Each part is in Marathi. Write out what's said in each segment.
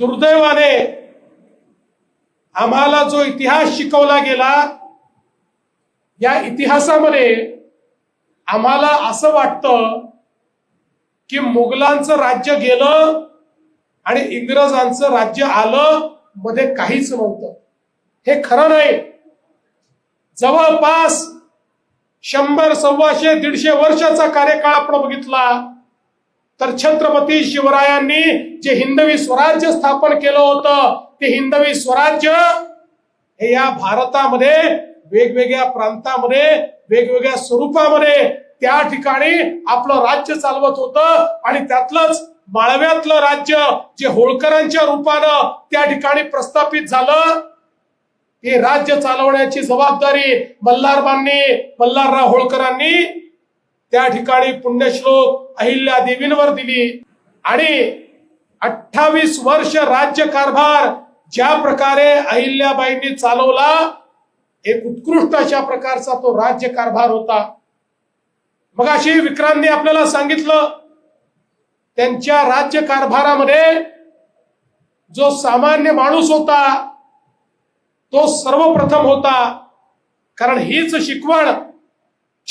दुर्दैवाने आम्हाला जो इतिहास शिकवला गेला या इतिहासामध्ये आम्हाला असं वाटतं की मुघलांचं राज्य गेलं आणि इंग्रजांचं राज्य आलं मध्ये काहीच नव्हतं. हे खरं नाही. जवळपास शंभर सव्वाशे दीडशे वर्षाचा कार्यकाळ आपण बघितला. तर छत्रपती शिवरायांनी जे हिंदवी स्वराज्य स्थापन केलं होतं ते हिंदवी स्वराज्य हे या भारतामध्ये वेगवेगळ्या प्रांतामध्ये वेगवेगळ्या स्वरूपामध्ये त्या ठिकाणी आपलं राज्य चालवत होतं आणि त्यातलंच माळव्यातलं राज्य जे होळकरांच्या रूपानं त्या ठिकाणी प्रस्थापित झालं हे राज्य चालवण्याची जबाबदारी मल्हारबांनी मल्हारराव होळकरांनी त्या ठिकाणी पुण्यश्लोक अहिल्या देवींवर दिली. आणि अठ्ठावीस वर्ष राज्य कारभार ज्या प्रकारे अहिल्याबाईंनी चालवला एक उत्कृष्ट अशा प्रकारचा तो राज्य कारभार होता. मग अशी विक्रांतने आपल्याला सांगितलं त्यांच्या राज्य कारभारामध्ये जो सामान्य माणूस होता तो सर्वप्रथम होता. कारण हीच शिकवण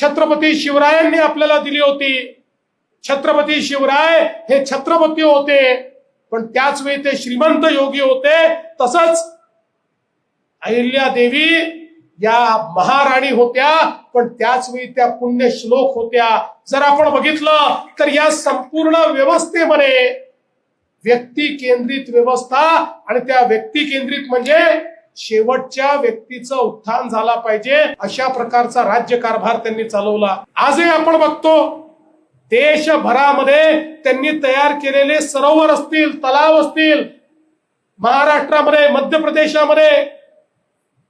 छत्रपती शिवरायांनी आपल्याला दिली होती. छत्रपती शिवराय हे छत्रपती होते. पण त्याच वेळी ते श्रीमंत योगी होते. तसंच अहिल्या देवी या महाराणी होत्या पण त्याच वेळी त्या पुण्य श्लोक होत्या. जर आपण बघितलं तर या संपूर्ण व्यवस्थेमध्ये व्यक्ती केंद्रित व्यवस्था आणि त्या व्यक्ती केंद्रित म्हणजे शेवटच्या व्यक्तीचं उत्थान झाला पाहिजे अशा प्रकारचा राज्य कारभार त्यांनी चालवला. आजही आपण बघतो देशभरामध्ये त्यांनी तयार केलेले सरोवर असतील तलाव असतील महाराष्ट्रामध्ये मध्य प्रदेशामध्ये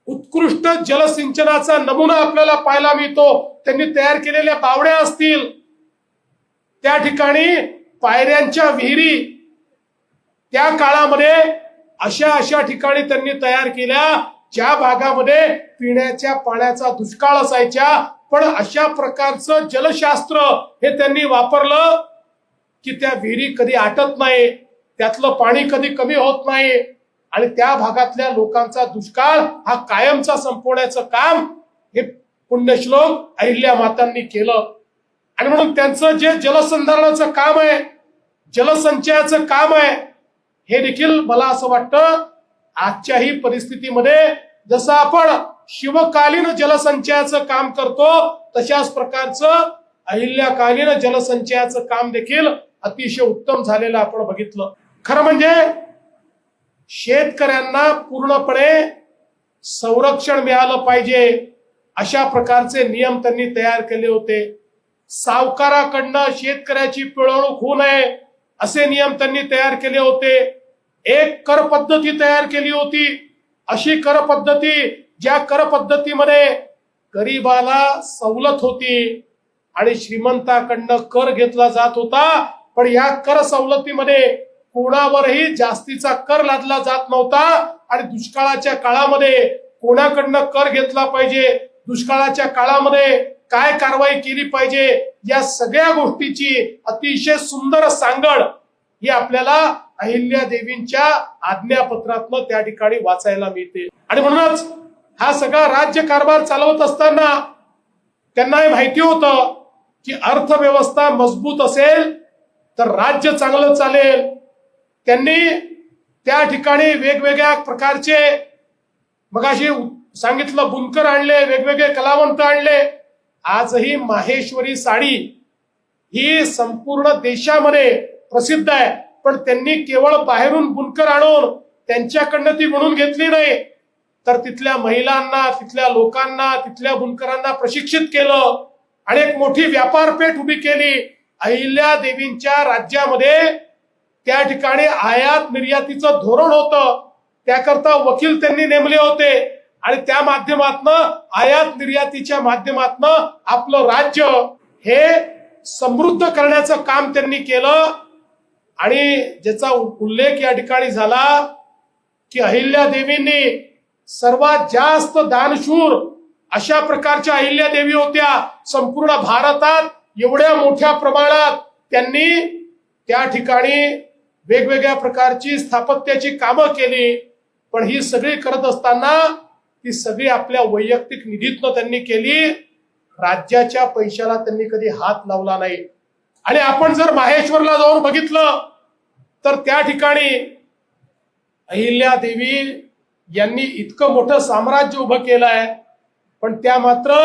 उत्कृष्ट जलसिंचनाचा नमुना आपल्याला पाहायला मिळतो. त्यांनी तयार केलेल्या बावड्या असतील. त्या ठिकाणी पायऱ्यांच्या विहिरी त्या काळामध्ये अशा अशा ठिकाणी त्यांनी तयार केल्या ज्या भागामध्ये पिण्याच्या पाण्याचा दुष्काळ असायच्या पण अशा प्रकारचं जलशास्त्र हे त्यांनी वापरलं की त्या विहिरी कधी आटत नाही त्यातलं पाणी कधी कमी होत नाही आणि त्या भागातल्या लोकांचा दुष्काळ हा कायमचा संपवण्याचं काम हे पुण्यश्लोक अहिल्या मातांनी केलं. आणि म्हणून त्यांचं जे जलसंधारणाचं काम आहे जलसंचयाचं काम आहे हे देखील मला असं वाटतं आजच्याही परिस्थितीमध्ये जसं आपण शिवकालीन जलसंचयाचं काम करतो तशाच प्रकारचं अहिल्याकालीन जलसंचयाचं काम देखील अतिशय उत्तम झालेलं आपण बघितलं. खरं म्हणजे शेतकऱ्यांना पूर्णपणे संरक्षण मिळालं पाहिजे अशा प्रकारचे नियम त्यांनी तयार केले होते. सावकाराकडनं शेतकऱ्याची पिळवणूक होऊ नये असे नियम त्यांनी तयार केले होते. एक कर पद्धती तयार केली होती. अशी कर पद्धती ज्या कर पद्धतीमध्ये गरीबाला सवलत होती आणि श्रीमंताकडनं कर घेतला जात होता पण या कर सवलतीमध्ये कोणावरही जास्तीचा कर लादला जात नव्हता आणि दुष्काळाच्या काळामध्ये कोणाकडनं कर घेतला पाहिजे दुष्काळाच्या काळामध्ये काय कारवाई केली पाहिजे या सगळ्या गोष्टीची अतिशय सुंदर सांगड ही आपल्याला अहिल्या देवींच्या आज्ञापत्रातनं त्या ठिकाणी वाचायला मिळते. आणि म्हणूनच हा सगळा राज्य कारभार चालवत असताना त्यांना हे माहिती होतं की अर्थव्यवस्था मजबूत असेल तर राज्य चांगलं चालेल. त्यांनी त्या ठिकाणी वेगवेगळ्या प्रकारचे मगाशी सांगितलं बुनकर आणले वेगवेगळे कलावंत आणले. आजही माहेश्वरी साडी ही संपूर्ण देशामध्ये प्रसिद्ध आहे. पण त्यांनी केवळ बाहेरून बुनकर आणून त्यांच्याकडनं ती म्हणून घेतली नाही. तर तिथल्या महिलांना तिथल्या लोकांना तिथल्या बुनकरांना प्रशिक्षित केलं. आणि एक मोठी व्यापारपेठ उभी केली. अहिल्या देवींच्या राज्यामध्ये त्या ठिकाणी आयात निर्यातीचं धोरण होतं. त्याकरता वकील त्यांनी नेमले होते. आणि त्या माध्यमातनं आयात निर्यातीच्या माध्यमातनं आपलं राज्य हे समृद्ध करण्याचं काम त्यांनी केलं. आणि ज्याचा उल्लेख या ठिकाणी झाला की अहिल्या देवींनी सर्वात जास्त दानशूर अशा प्रकारच्या अहिल्या देवी होत्या. संपूर्ण भारतात एवढ्या मोठ्या प्रमाणात त्यांनी त्या ठिकाणी वेगवेगळ्या प्रकारची स्थापत्याची कामं केली. पण ही सगळी करत असताना ती सगळी आपल्या वैयक्तिक निधीतनं त्यांनी केली. राज्याच्या पैशाला त्यांनी कधी हात लावला नाही. आणि आपण जर माहेश्वरला जाऊन बघितलं तर त्या ठिकाणी अहिल्या देवी यांनी इतकं मोठं साम्राज्य उभं केलं आहे पण त्या मात्र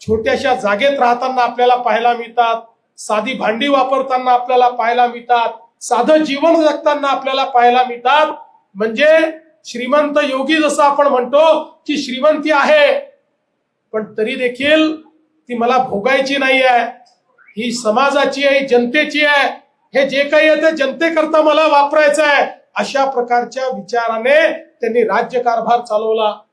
छोट्याशा जागेत राहताना आपल्याला पाहायला मिळतात साधी भांडी वापरताना आपल्याला पाहायला मिळतात साधं जीवन जगताना आपल्याला पाहायला मिळतात. म्हणजे श्रीमंत योगी जसं आपण म्हणतो की श्रीमंती आहे पण तरी देखील ती मला भोगायची नाही आहे ही समाजाची आहे जनतेची आहे. हे जे काही आहे ते जनतेकरता मला वापरायचं आहे. अशा प्रकारच्या विचाराने त्यांनी राज्यकारभार चालवला.